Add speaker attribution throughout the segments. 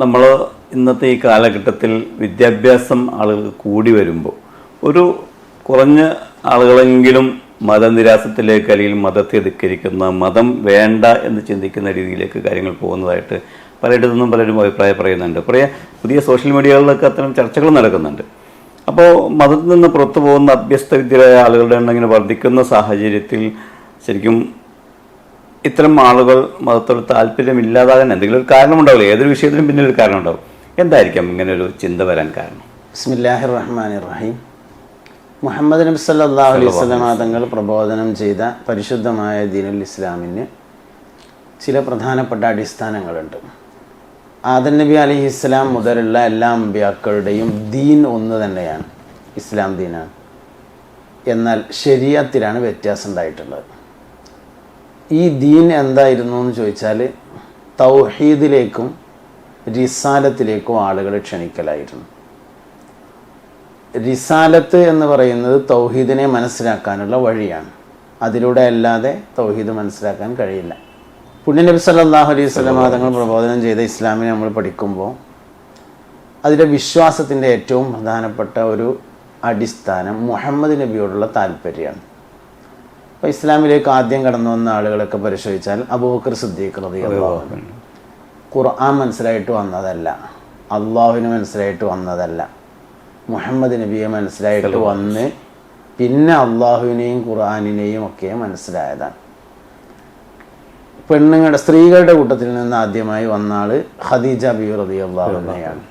Speaker 1: നമ്മൾ ഇന്നത്തെ ഈ കാലഘട്ടത്തിൽ വിദ്യാഭ്യാസം ആളുകൾ കൂടി വരുമ്പോൾ ഒരു കുറഞ്ഞ ആളുകളെങ്കിലും മതനിരാസത്തിലേക്ക് അല്ലെങ്കിൽ മതത്തെ ധിക്കരിക്കുന്ന മതം വേണ്ട എന്ന് ചിന്തിക്കുന്ന രീതിയിലേക്ക് കാര്യങ്ങൾ പോകുന്നതായിട്ട് പലയിടത്തു നിന്നും പലരും അഭിപ്രായം പറയുന്നുണ്ട്. കുറേ പുതിയ സോഷ്യൽ മീഡിയകളിലൊക്കെ അത്തരം ചർച്ചകൾ നടക്കുന്നുണ്ട്. അപ്പോൾ മതത്തിൽ നിന്ന് പുറത്തു പോകുന്ന അഭ്യസ്ത വിദ്യരായ ആളുകളുടെ എണ്ണം ഇങ്ങനെ വർദ്ധിക്കുന്ന സാഹചര്യത്തിൽ ശരിക്കും ഇത്തരം ആളുകൾ മതത്തോട് താല്പര്യമില്ലാതാകാൻ എന്തെങ്കിലും ഒരു കാരണമുണ്ടാവില്ല? ഏതൊരു വിഷയത്തിനും പിന്നിൽ ഒരു കാരണം ഉണ്ടാവും എന്തായിരിക്കാം ഇങ്ങനെ ഒരു ചിന്ത വരാൻ കാരണം?
Speaker 2: ബിസ്മില്ലാഹിർ റഹ്മാൻ റഹീം മുഹമ്മദ് നബി സല്ലല്ലാഹു അലൈഹി വസല്ലമ തങ്ങൾ പ്രബോധനം ചെയ്ത പരിശുദ്ധമായ ദീനുൽ ഇസ്ലാമിന് ചില പ്രധാനപ്പെട്ട അടിസ്ഥാനങ്ങളുണ്ട്. ആദൻ നബി അലൈഹി ഇസ്ലാം മുതലുള്ള എല്ലാ അമ്പ്യാക്കളുടെയും ദീൻ ഒന്ന് തന്നെയാണ് ഇസ്ലാം ദീനാണ്. എന്നാൽ ശരീരത്തിലാണ് വ്യത്യാസം ഉണ്ടായിട്ടുള്ളത്. ഈ ദീൻ എന്തായിരുന്നു എന്ന് ചോദിച്ചാൽ തൗഹീദിലേക്കും റിസാലത്തിലേക്കും ആളുകളെ ക്ഷണിക്കലായിരുന്നു. റിസാലത്ത് എന്ന് പറയുന്നത് തൗഹീദിനെ മനസ്സിലാക്കാനുള്ള വഴിയാണ്. അതിലൂടെ അല്ലാതെ തൗഹീദ് മനസ്സിലാക്കാൻ കഴിയില്ല. പുണ്യനബി സല്ലാഹു അലൈഹി സ്വലമാതങ്ങൾ തങ്ങൾ പ്രബോധനം ചെയ്ത ഇസ്ലാമിനെ നമ്മൾ പഠിക്കുമ്പോൾ അതിലെ വിശ്വാസത്തിന്റെ ഏറ്റവും പ്രധാനപ്പെട്ട ഒരു അടിസ്ഥാനം മുഹമ്മദ് നബിയോടുള്ള താല്പര്യമാണ്. അപ്പോൾ ഇസ്ലാമിലേക്ക് ആദ്യം കടന്നു വന്ന ആളുകളൊക്കെ പരിശോധിച്ചാൽ അബൂബക്കർ സിദ്ദീഖ് റളിയല്ലാഹു അൻഹു. ഖുർആൻ മനസ്സിലായിട്ട് വന്നതല്ല. അള്ളാഹുവിന് മനസ്സിലായിട്ട് വന്നതല്ല. മുഹമ്മദ് നബിയെ മനസ്സിലായിട്ട് വന്ന് പിന്നെ അള്ളാഹുവിനെയും ഖുർആാനിനെയും ഒക്കെ മനസ്സിലായതാണ്. പെണ്ണുങ്ങളുടെ സ്ത്രീകളുടെ കൂട്ടത്തിൽ നിന്ന് ആദ്യമായി വന്ന ആൾ ഖദീജ ബിബി റതി അള്ളാഹുവിനെയാണ്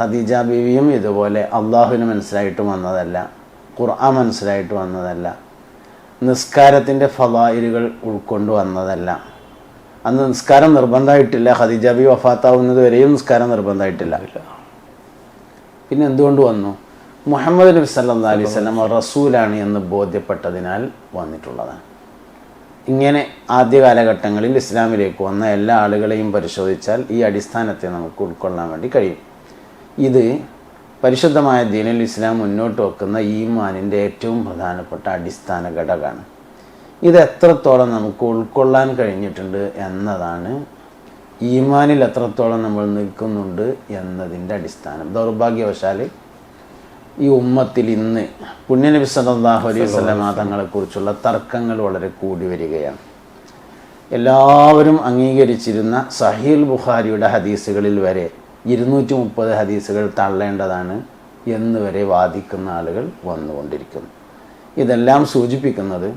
Speaker 2: ഖദീജ ബിവിയും ഇതുപോലെ അള്ളാഹുവിന് മനസ്സിലായിട്ട് വന്നതല്ല. ഖുർആൻ മനസ്സിലായിട്ട് വന്നതല്ല. നിസ്കാരത്തിന്റെ ഫലായിലുകൾ ഉൾക്കൊണ്ടു വന്നതല്ല. അന്ന് നിസ്കാരം നിർബന്ധമായിട്ടില്ല. ഖദീജ ബി വഫാത്താവുന്നത് വരെയും നിസ്കാരം നിർബന്ധമായിട്ടില്ല. പിന്നെ എന്തുകൊണ്ട് വന്നു? മുഹമ്മദ് നബി സല്ലാ അലൈഹി സ്വലം റസൂലാണ് എന്ന് ബോധ്യപ്പെട്ടതിനാൽ വന്നിട്ടുള്ളതാണ്. ഇങ്ങനെ ആദ്യ കാലഘട്ടങ്ങളിൽ ഇസ്ലാമിലേക്ക് വന്ന എല്ലാ ആളുകളെയും പരിശോധിച്ചാൽ ഈ അടിസ്ഥാനത്തെ നമുക്ക് ഉൾക്കൊള്ളാൻ വേണ്ടി കഴിയും. ഇത് പരിശുദ്ധമായ ദീനുൽ ഇസ്ലാം മുന്നോട്ട് വെക്കുന്ന ഈമാനിന്റെ ഏറ്റവും പ്രധാനപ്പെട്ട അടിസ്ഥാന ഘടകമാണ്. ഇത് എത്രത്തോളം നമുക്ക് ഉൾക്കൊള്ളാൻ കഴിഞ്ഞിട്ടുണ്ട് എന്നതാണ് ഈമാനിൽ എത്രത്തോളം നമ്മൾ നിൽക്കുന്നുണ്ട് എന്നതിന്റെ അടിസ്ഥാനം. ദൗർഭാഗ്യവശാൽ ഈ ഉമ്മത്തിൽ ഇന്ന് പുണ്യനബി സല്ലല്ലാഹു അലൈഹി വസല്ലമ തങ്ങളെക്കുറിച്ചുള്ള തർക്കങ്ങൾ വളരെ കൂടി വരികയാണ്. എല്ലാവരും അംഗീകരിച്ചിരുന്ന സഹീൽ ബുഖാരിയുടെ ഹദീസുകളിൽ വരെ ഇരുന്നൂറ്റി മുപ്പത് ഹദീസുകൾ തള്ളേണ്ടതാണ് എന്ന് വരെ വാദിക്കുന്ന ആളുകൾ വന്നുകൊണ്ടിരിക്കുന്നു. ഇതെല്ലാം സൂചിപ്പിക്കുന്നത്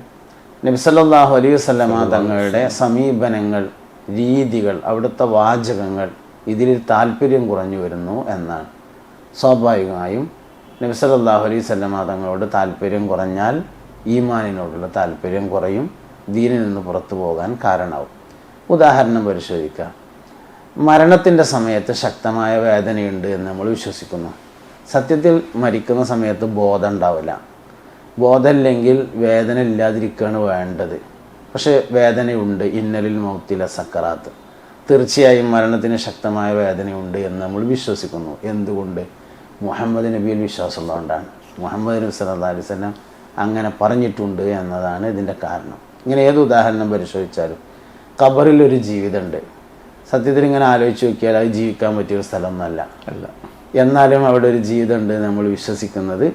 Speaker 2: നബി സല്ലല്ലാഹു അലൈഹി വസല്ലമ തങ്ങളുടെ സമീപനങ്ങൾ രീതികൾ അവിടുത്തെ വാചകങ്ങൾ ഇതിൽ താല്പര്യം കുറഞ്ഞു വരുന്നു എന്നാണ്. സ്വാഭാവികമായും നബി സല്ലല്ലാഹു അലൈഹി വസല്ലമ തങ്ങളോട് താല്പര്യം കുറഞ്ഞാൽ ഈമാനിനോടുള്ള താല്പര്യം കുറയും ദീനിൽ നിന്ന് പുറത്തു പോകാൻ കാരണമാവും. ഉദാഹരണം പരിശോധിക്കുക മരണത്തിന്റെ സമയത്ത് ശക്തമായ വേദനയുണ്ട് എന്ന് നമ്മൾ വിശ്വസിക്കുന്നു. സത്യത്തിൽ മരിക്കുന്ന സമയത്ത് ബോധം ഉണ്ടാവില്ല. ബോധമില്ലെങ്കിൽ വേദന ഇല്ലാതിരിക്കുകയാണ് വേണ്ടത്. പക്ഷേ വേദനയുണ്ട്. ഇന്നലിൽ മൗത്തില സക്കറാത്ത്. തീർച്ചയായും മരണത്തിന് ശക്തമായ വേദനയുണ്ട് എന്ന് നമ്മൾ വിശ്വസിക്കുന്നു. എന്തുകൊണ്ട്? മുഹമ്മദ് നബിയിൽ വിശ്വാസമുള്ളതുകൊണ്ടാണ്. മുഹമ്മദ് നബി സല്ലാ അലൈഹി സ്വലം അങ്ങനെ പറഞ്ഞിട്ടുണ്ട് എന്നതാണ് ഇതിന്റെ കാരണം. ഇങ്ങനെ ഏത് ഉദാഹരണം പരിശോധിച്ചാലും ഖബറിൽ ഒരു ജീവിതമുണ്ട്. സത്യത്തിൽ ഇങ്ങനെ ആലോചിച്ച് നോക്കിയാൽ അത് ജീവിക്കാൻ പറ്റിയ പറ്റിയൊരു എന്നല്ല.
Speaker 1: അല്ല.
Speaker 2: എന്നാലും അവിടെ ഒരു ജീവിതമുണ്ട് നമ്മൾ വിശ്വസിക്കുന്നത്.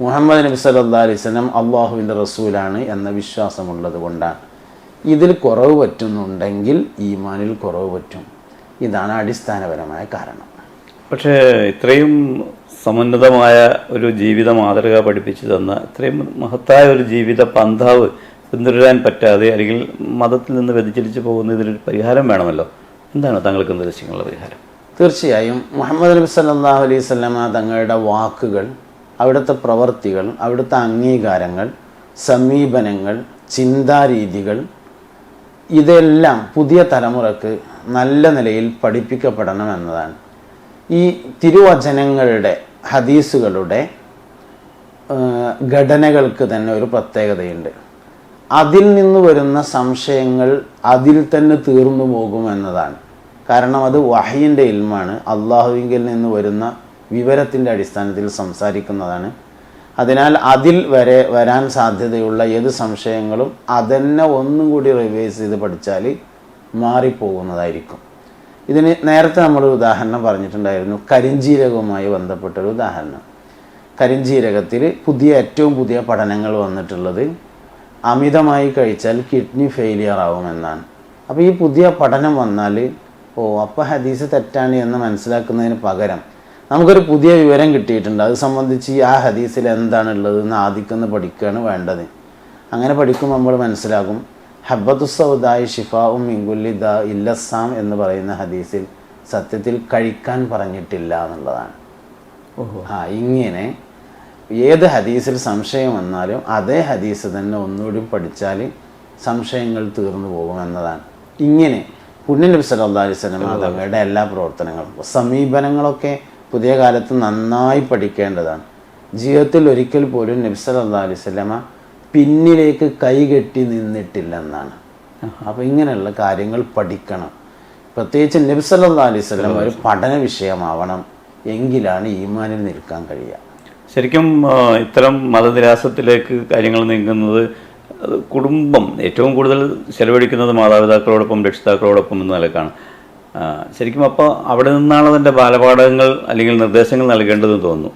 Speaker 2: മുഹമ്മദ് നബി സല്ലാ അലൈഹി സ്വലം അള്ളാഹുവിന്റെ റസൂലാണ് എന്ന വിശ്വാസമുള്ളത് കൊണ്ടാണ്. ഇതിൽ കുറവ് പറ്റുന്നുണ്ടെങ്കിൽ ഈമാനിൽ കുറവ് പറ്റും. ഇതാണ് അടിസ്ഥാനപരമായ കാരണം.
Speaker 1: പക്ഷേ ഇത്രയും സമുന്നതമായ ഒരു ജീവിത മാതൃക പഠിപ്പിച്ചു തന്ന ഇത്രയും മഹത്തായ ഒരു ജീവിത പന്ഥാവ് പിന്തുടരാൻ പറ്റാതെ അല്ലെങ്കിൽ മതത്തിൽ നിന്ന് വ്യതിചലിച്ചു പോകുന്ന ഇതിനൊരു പരിഹാരം വേണമല്ലോ? എന്താണ് താങ്കൾക്ക് നിർദ്ദേശിക്കാനുള്ള പരിഹാരം?
Speaker 2: തീർച്ചയായും മുഹമ്മദ് നബി സല്ലാഹു അലൈഹി സ്വലമ തങ്ങളുടെ വാക്കുകൾ അവിടുത്തെ പ്രവർത്തികൾ അവിടുത്തെ അംഗീകാരങ്ങൾ സമീപനങ്ങൾ ചിന്താരീതികൾ ഇതെല്ലാം പുതിയ തലമുറയ്ക്ക് നല്ല നിലയിൽ പഠിപ്പിക്കപ്പെടണം എന്നതാണ്. ഈ തിരുവചനങ്ങളുടെ ഹദീസുകളുടെ ഘടനകൾക്ക് തന്നെ ഒരു പ്രത്യേകതയുണ്ട്. അതിൽ നിന്ന് വരുന്ന സംശയങ്ങൾ അതിൽ തന്നെ തീർന്നു പോകുമെന്നതാണ് കാരണം അത് വഹയിന്റെ ഇൽമാണ്. അള്ളാഹുവിങ്കിൽ നിന്ന് വരുന്ന വിവരത്തിന്റെ അടിസ്ഥാനത്തിൽ സംസാരിക്കുന്നതാണ്. അതിനാൽ അതിൽ വരെ വരാൻ സാധ്യതയുള്ള ഏത് സംശയങ്ങളും അതന്നെ ഒന്നും കൂടി റിവൈസ് ചെയ്ത് പഠിച്ചാൽ മാറിപ്പോകുന്നതായിരിക്കും. ഇതിന് നേരത്തെ നമ്മൾ ഉദാഹരണം പറഞ്ഞിട്ടുണ്ടായിരുന്നു. കരിഞ്ജീരകവുമായി ബന്ധപ്പെട്ടൊരു ഉദാഹരണം. കരിഞ്ജീരകത്തിൽ പുതിയ ഏറ്റവും പുതിയ പഠനങ്ങൾ വന്നിട്ടുള്ളത് അമിതമായി കഴിച്ചാൽ കിഡ്നി ഫെയിലിയർ ആവുമെന്നാണ്. അപ്പോൾ ഈ പുതിയ പഠനം വന്നാൽ ഓ അപ്പോൾ ഹദീസ് തെറ്റാണ് എന്ന് മനസ്സിലാക്കുന്നതിന് പകരം നമുക്കൊരു പുതിയ വിവരം കിട്ടിയിട്ടുണ്ട്. അത് സംബന്ധിച്ച് ആ ഹദീസിൽ എന്താണുള്ളത് എന്ന് ആദിക്കുന്ന പഠിക്കുകയാണ് വേണ്ടത്. അങ്ങനെ പഠിക്കുമ്പോൾ നമ്മൾ മനസ്സിലാകും ഹബ്ബത്തു സൗദായി ഷിഫാവും ദ ഇല്ലസാം എന്ന് പറയുന്ന ഹദീസിൽ സത്യത്തിൽ കഴിക്കാൻ പറഞ്ഞിട്ടില്ല എന്നുള്ളതാണ്.
Speaker 1: ഓഹോ.
Speaker 2: ആ ഇങ്ങനെ ഏത് ഹദീസിൽ സംശയം വന്നാലും അതേ ഹദീസ് തന്നെ ഒന്നുകൂടി പഠിച്ചാൽ സംശയങ്ങൾ തീർന്നു പോകുമെന്നതാണ് ഇങ്ങനെ പുണ്യനബി സല്ലല്ലാഹു അലൈഹി വസല്ലം തങ്ങളുടെ എല്ലാ പ്രവർത്തനങ്ങളും സമീപനങ്ങളൊക്കെ പുതിയ കാലത്ത് നന്നായി പഠിക്കേണ്ടതാണ്. ജീവിതത്തിൽ ഒരിക്കൽ പോലും നബി സല്ലല്ലാഹു അലൈഹി വസല്ലമ പിന്നിലേക്ക് കൈകെട്ടി നിന്നിട്ടില്ലെന്നാണ്. അപ്പോൾ ഇങ്ങനെയുള്ള കാര്യങ്ങൾ പഠിക്കണം. പ്രത്യേകിച്ച് നബി സല്ലാ അലൈഹി വസല്ലം ഒരു പഠന വിഷയമാവണം. എങ്കിലാണ് ഈമാനിൽ നിൽക്കാൻ കഴിയുക.
Speaker 1: ശരിക്കും ഇത്തരം മതനിരാസത്തിലേക്ക് കാര്യങ്ങൾ നീങ്ങുന്നത് കുടുംബം ഏറ്റവും കൂടുതൽ ചെലവഴിക്കുന്നത് മാതാപിതാക്കളോടൊപ്പം രക്ഷിതാക്കളോടൊപ്പം എന്ന നിലക്കാണ്. ശരിക്കും അപ്പോൾ അവിടെ നിന്നാണ് അതിന്റെ ബാലപാഠങ്ങൾ അല്ലെങ്കിൽ നിർദ്ദേശങ്ങൾ നൽകേണ്ടതെന്ന് തോന്നുന്നു.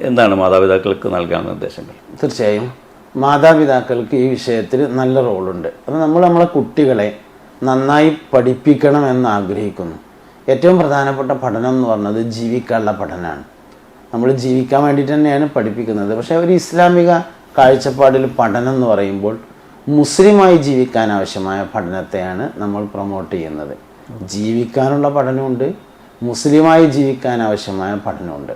Speaker 1: എന്താണ് മാതാപിതാക്കൾക്ക് നൽകാൻ നിർദ്ദേശങ്ങൾ?
Speaker 2: തീർച്ചയായും മാതാപിതാക്കൾക്ക് ഈ വിഷയത്തിൽ നല്ല റോളുണ്ട്. അത് നമ്മൾ നമ്മളെ കുട്ടികളെ നന്നായി പഠിപ്പിക്കണം എന്ന് ആഗ്രഹിക്കുന്നു. ഏറ്റവും പ്രധാനപ്പെട്ട പഠനം എന്ന് പറഞ്ഞത് ജീവിക്കാനുള്ള പഠനമാണ്. നമ്മൾ ജീവിക്കാൻ വേണ്ടിയിട്ട് തന്നെയാണ് പഠിപ്പിക്കുന്നത്. പക്ഷേ ഒരു ഇസ്ലാമിക കാഴ്ചപ്പാടിൽ പഠനം എന്ന് പറയുമ്പോൾ മുസ്ലിമായി ജീവിക്കാൻ ആവശ്യമായ പഠനത്തെയാണ് നമ്മൾ പ്രൊമോട്ട് ചെയ്യുന്നത്. ജീവിക്കാനുള്ള പഠനമുണ്ട് മുസ്ലിമായി ജീവിക്കാൻ ആവശ്യമായ പഠനമുണ്ട്.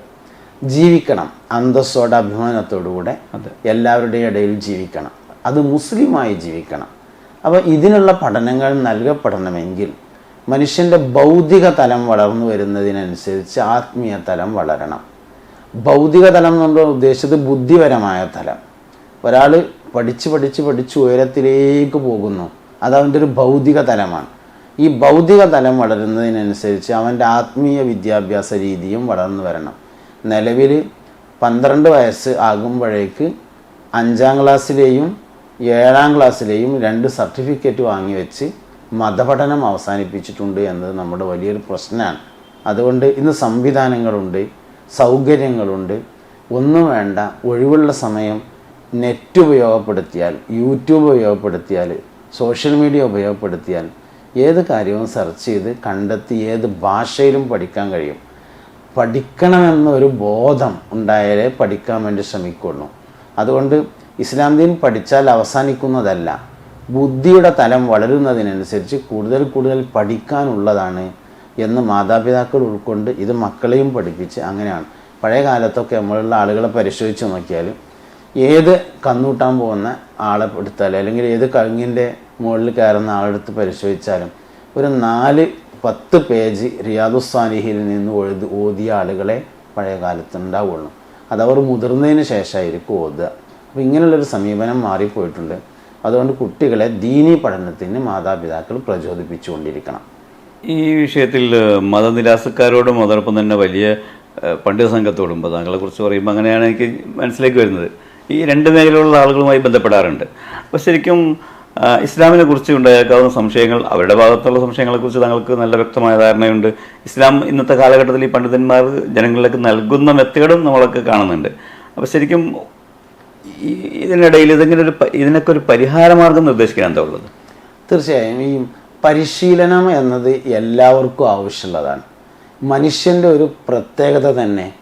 Speaker 2: ജീവിക്കണം അന്തസ്സോടെ അഭിമാനത്തോടുകൂടെ എല്ലാവരുടെയും ഇടയിൽ ജീവിക്കണം. അത് മുസ്ലിമായി ജീവിക്കണം. അപ്പോൾ ഇതിനുള്ള പഠനങ്ങൾ നൽകപ്പെടണമെങ്കിൽ മനുഷ്യന്റെ ഭൗതിക തലം വളർന്നു വരുന്നതിനനുസരിച്ച് ആത്മീയ തലം വളരണം. ഭൗതിക തലം നമ്മൾ ഉദ്ദേശിച്ചത് ബുദ്ധിപരമായ തലം. ഒരാൾ പഠിച്ച് പഠിച്ച് പഠിച്ച് ഉയരത്തിലേക്ക് പോകുന്നു. അത് ഒരു ഭൗതിക തലമാണ്. ഈ ഭൗതിക തലം വളരുന്നതിനനുസരിച്ച് അവന്റെ ആത്മീയ വിദ്യാഭ്യാസ രീതിയും വളർന്നു വരണം. നിലവിൽ പന്ത്രണ്ട് വയസ്സ് ആകുമ്പോഴേക്ക് അഞ്ചാം ക്ലാസ്സിലെയും ഏഴാം ക്ലാസ്സിലെയും രണ്ട് സർട്ടിഫിക്കറ്റ് വാങ്ങി വെച്ച് മതപഠനം അവസാനിപ്പിച്ചിട്ടുണ്ട് എന്നത് നമ്മുടെ വലിയൊരു പ്രശ്നമാണ്. അതുകൊണ്ട് ഇന്ന് സംവിധാനങ്ങളുണ്ട്. സൗകര്യങ്ങളുണ്ട്. ഒന്നും വേണ്ട ഒഴിവുള്ള സമയം നെറ്റ് ഉപയോഗപ്പെടുത്തിയാൽ യൂട്യൂബ് ഉപയോഗപ്പെടുത്തിയാൽ സോഷ്യൽ മീഡിയ ഉപയോഗപ്പെടുത്തിയാൽ ഏത് കാര്യവും സെർച്ച് ചെയ്ത് കണ്ടെത്തി ഏത് ഭാഷയിലും പഠിക്കാൻ കഴിയും. പഠിക്കണമെന്നൊരു ബോധം ഉണ്ടായാലേ പഠിക്കാൻ വേണ്ടി ശ്രമിക്കുള്ളൂ. അതുകൊണ്ട് ഇസ്ലാം ദീൻ പഠിച്ചാൽ അവസാനിക്കുന്നതല്ല. ബുദ്ധിയുടെ തലം വളരുന്നതിനനുസരിച്ച് കൂടുതൽ കൂടുതൽ പഠിക്കാനുള്ളതാണ് എന്ന് മാതാപിതാക്കൾ ഉൾക്കൊണ്ട് ഇത് മക്കളെയും പഠിപ്പിച്ച് അങ്ങനെയാണ്. പഴയ കാലത്തൊക്കെ നമ്മളുള്ള ആളുകളെ പരിശോധിച്ച് നോക്കിയാൽ ഏത് കന്നൂട്ടാൻ പോകുന്ന ആളെ എടുത്താൽ അല്ലെങ്കിൽ ഏത് കഴുങ്ങിന്റെ മുകളിൽ കയറുന്ന ആളെടുത്ത് പരിശോധിച്ചാലും ഒരു നാല് പത്ത് പേജ് റിയാദുസ്സാലിഹിൽ നിന്ന് എഴുതി ഓതിയ ആളുകളെ പഴയ കാലത്ത് ഉണ്ടാവുള്ളൂ അതവർ മുതിർന്നതിന് ശേഷമായിരിക്കും ഓതുക. അപ്പോൾ ഇങ്ങനെയുള്ളൊരു സമീപനം മാറിപ്പോയിട്ടുണ്ട്. അതുകൊണ്ട് കുട്ടികളെ ദീനീ പഠനത്തിന് മാതാപിതാക്കൾ പ്രചോദിപ്പിച്ചുകൊണ്ടിരിക്കണം.
Speaker 1: ഈ വിഷയത്തിൽ മതനിരാസക്കാരോടും അതോടൊപ്പം തന്നെ വലിയ പണ്ഡിത സംഘത്തോടും താങ്കളെ കുറിച്ച് പറയുമ്പോൾ അങ്ങനെയാണ് എനിക്ക് മനസ്സിലേക്ക് വരുന്നത്. ഈ രണ്ട് മേഖലയിലുള്ള ആളുകളുമായി ബന്ധപ്പെടാറുണ്ട്. അപ്പോൾ ശരിക്കും ഇസ്ലാമിനെ കുറിച്ച് ഉണ്ടായേക്കാവുന്ന സംശയങ്ങൾ അവരുടെ ഭാഗത്തുള്ള സംശയങ്ങളെക്കുറിച്ച് താങ്കൾക്ക് നല്ല വ്യക്തമായ ധാരണയുണ്ട്. ഇസ്ലാം ഇന്നത്തെ കാലഘട്ടത്തിൽ ഈ പണ്ഡിതന്മാർ ജനങ്ങളിലേക്ക് നൽകുന്ന മെത്തേഡും നമ്മളൊക്കെ കാണുന്നുണ്ട്. അപ്പോൾ ശരിക്കും ഇതിനിടയിൽ ഇതെങ്ങനെ ഒരു ഇതിനൊക്കെ ഒരു പരിഹാരമാർഗം നിർദ്ദേശിക്കാൻ എന്താ ഉള്ളത്?
Speaker 2: തീർച്ചയായും. ഈ പരിശീലനം എന്നത് എല്ലാവർക്കും ആവശ്യമുള്ളതാണ്. മനുഷ്യന്റെ ഒരു പ്രത്യേകത തന്നെ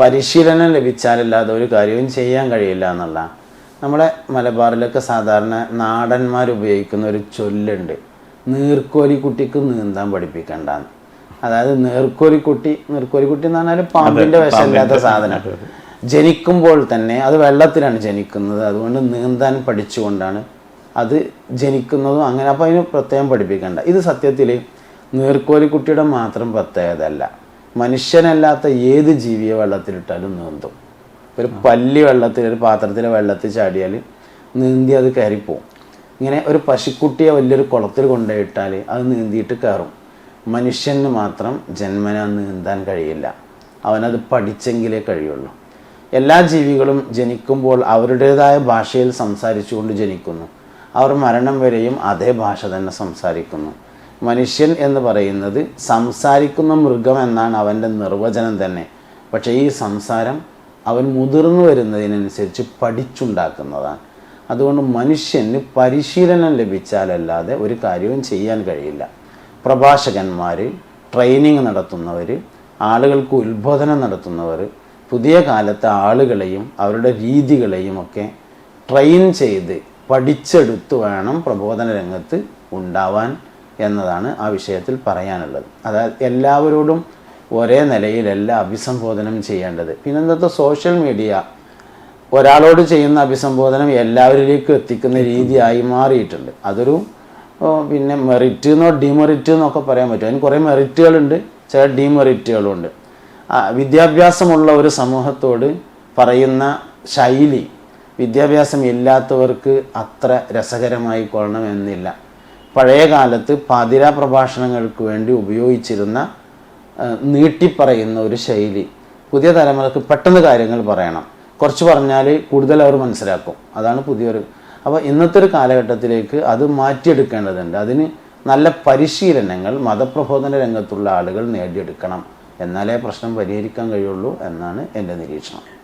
Speaker 2: പരിശീലനം ലഭിച്ചാലല്ലാതെ ഒരു കാര്യവും ചെയ്യാൻ കഴിയില്ല എന്നുള്ള. നമ്മുടെ മലബാറിലൊക്കെ സാധാരണ നാടന്മാർ ഉപയോഗിക്കുന്ന ഒരു ചൊല്ലുണ്ട്. നീർക്കോലി കുട്ടിക്ക് നീന്താൻ പഠിപ്പിക്കണ്ടെന്ന്. അതായത് നീർക്കോലി കുട്ടി നീർക്കോലി കുട്ടി എന്ന് പറഞ്ഞാൽ പാമ്പിന്റെ വിഷമില്ലാത്ത സാധനം. ജനിക്കുമ്പോൾ തന്നെ അത് വെള്ളത്തിലാണ് ജനിക്കുന്നത്. അതുകൊണ്ട് നീന്താൻ പഠിച്ചുകൊണ്ടാണ് അത് ജനിക്കുന്നതും അങ്ങനെ അപ്പോൾ അതിന് പ്രത്യേകം പഠിപ്പിക്കേണ്ട. ഇത് സത്യത്തിൽ നീർക്കോലിക്കുട്ടിയുടെ മാത്രം പ്രത്യേകതയല്ല. മനുഷ്യനല്ലാത്ത ഏത് ജീവിയെ വെള്ളത്തിലിട്ടാലും നീന്തും. ഒരു പല്ലി വെള്ളത്തിൽ ഒരു പാത്രത്തിലെ വെള്ളത്തിൽ ചാടിയാൽ നീന്തി അത് കയറിപ്പോവും. ഇങ്ങനെ ഒരു പശുക്കുട്ടിയെ വലിയൊരു കുളത്തിൽ കൊണ്ടുപോയിട്ടാൽ അത് നീന്തിയിട്ട് കയറും. മനുഷ്യന് മാത്രം ജന്മന നീന്താൻ കഴിയില്ല. അവനത് പഠിച്ചെങ്കിലേ കഴിയുള്ളൂ. എല്ലാ ജീവികളും ജനിക്കുമ്പോൾ അവരുടേതായ ഭാഷയിൽ സംസാരിച്ചുകൊണ്ട് ജനിക്കുന്നു. അവർ മരണം വരെയും അതേ ഭാഷ തന്നെ സംസാരിക്കുന്നു. മനുഷ്യൻ എന്ന് പറയുന്നത് സംസാരിക്കുന്ന മൃഗം എന്നാണ് അവന്റെ നിർവചനം തന്നെ. പക്ഷേ ഈ സംസാരം അവൻ മുതിർന്നു വരുന്നതിനനുസരിച്ച് പഠിച്ചുണ്ടാക്കുന്നതാണ്. അതുകൊണ്ട് മനുഷ്യന് പരിശീലനം ലഭിച്ചാലല്ലാതെ ഒരു കാര്യവും ചെയ്യാൻ കഴിയില്ല. പ്രഭാഷകന്മാർ ട്രെയിനിങ് നടത്തുന്നവർ ആളുകൾക്ക് ഉത്ബോധനം നടത്തുന്നവർ പുതിയ കാലത്തെ ആളുകളെയും അവരുടെ രീതികളെയും ഒക്കെ ട്രെയിൻ ചെയ്ത് പഠിച്ചെടുത്ത് വേണം പ്രബോധന രംഗത്ത് ഉണ്ടാവാൻ എന്നതാണ് ആ വിഷയത്തിൽ പറയാനുള്ളത്. അതായത് എല്ലാവരോടും ഒരേ നിലയിലല്ല അഭിസംബോധനം ചെയ്യേണ്ടത്. പിന്നെ ഇന്നത്തെ സോഷ്യൽ മീഡിയ ഒരാളോട് ചെയ്യുന്ന അഭിസംബോധനം എല്ലാവരിലേക്കും എത്തിക്കുന്ന രീതിയായി മാറിയിട്ടുണ്ട്. അതൊരു പിന്നെ മെറിറ്റ് എന്നോ ഡിമെറിറ്റ് എന്നൊക്കെ പറയാൻ പറ്റും. അതിന് കുറേ മെറിറ്റുകളുണ്ട് ചില ഡിമെറിറ്റുകളുണ്ട്. വിദ്യാഭ്യാസമുള്ള ഒരു സമൂഹത്തോട് പറയുന്ന ശൈലി വിദ്യാഭ്യാസം ഇല്ലാത്തവർക്ക് അത്ര രസകരമായി കൊള്ളണമെന്നില്ല. പഴയ കാലത്ത് പാതിരാ പ്രഭാഷണങ്ങൾക്ക് വേണ്ടി ഉപയോഗിച്ചിരുന്ന നീട്ടിപ്പറയുന്ന ഒരു ശൈലി. പുതിയ തലമുറയ്ക്ക് പെട്ടെന്ന് കാര്യങ്ങൾ പറയണം. കുറച്ച് പറഞ്ഞാൽ കൂടുതൽ അവർ മനസ്സിലാക്കും. അതാണ് പുതിയൊരു. അപ്പോൾ ഇന്നത്തെ ഒരു കാലഘട്ടത്തിലേക്ക് അത് മാറ്റിയെടുക്കേണ്ടതുണ്ട്. അതിന് നല്ല പരിശീലനങ്ങൾ മതപ്രബോധന രംഗത്തുള്ള ആളുകൾ നേടിയെടുക്കണം. എന്നാലേ പ്രശ്നം പരിഹരിക്കാൻ കഴിയുള്ളൂ എന്നാണ് എന്റെ നിരീക്ഷണം.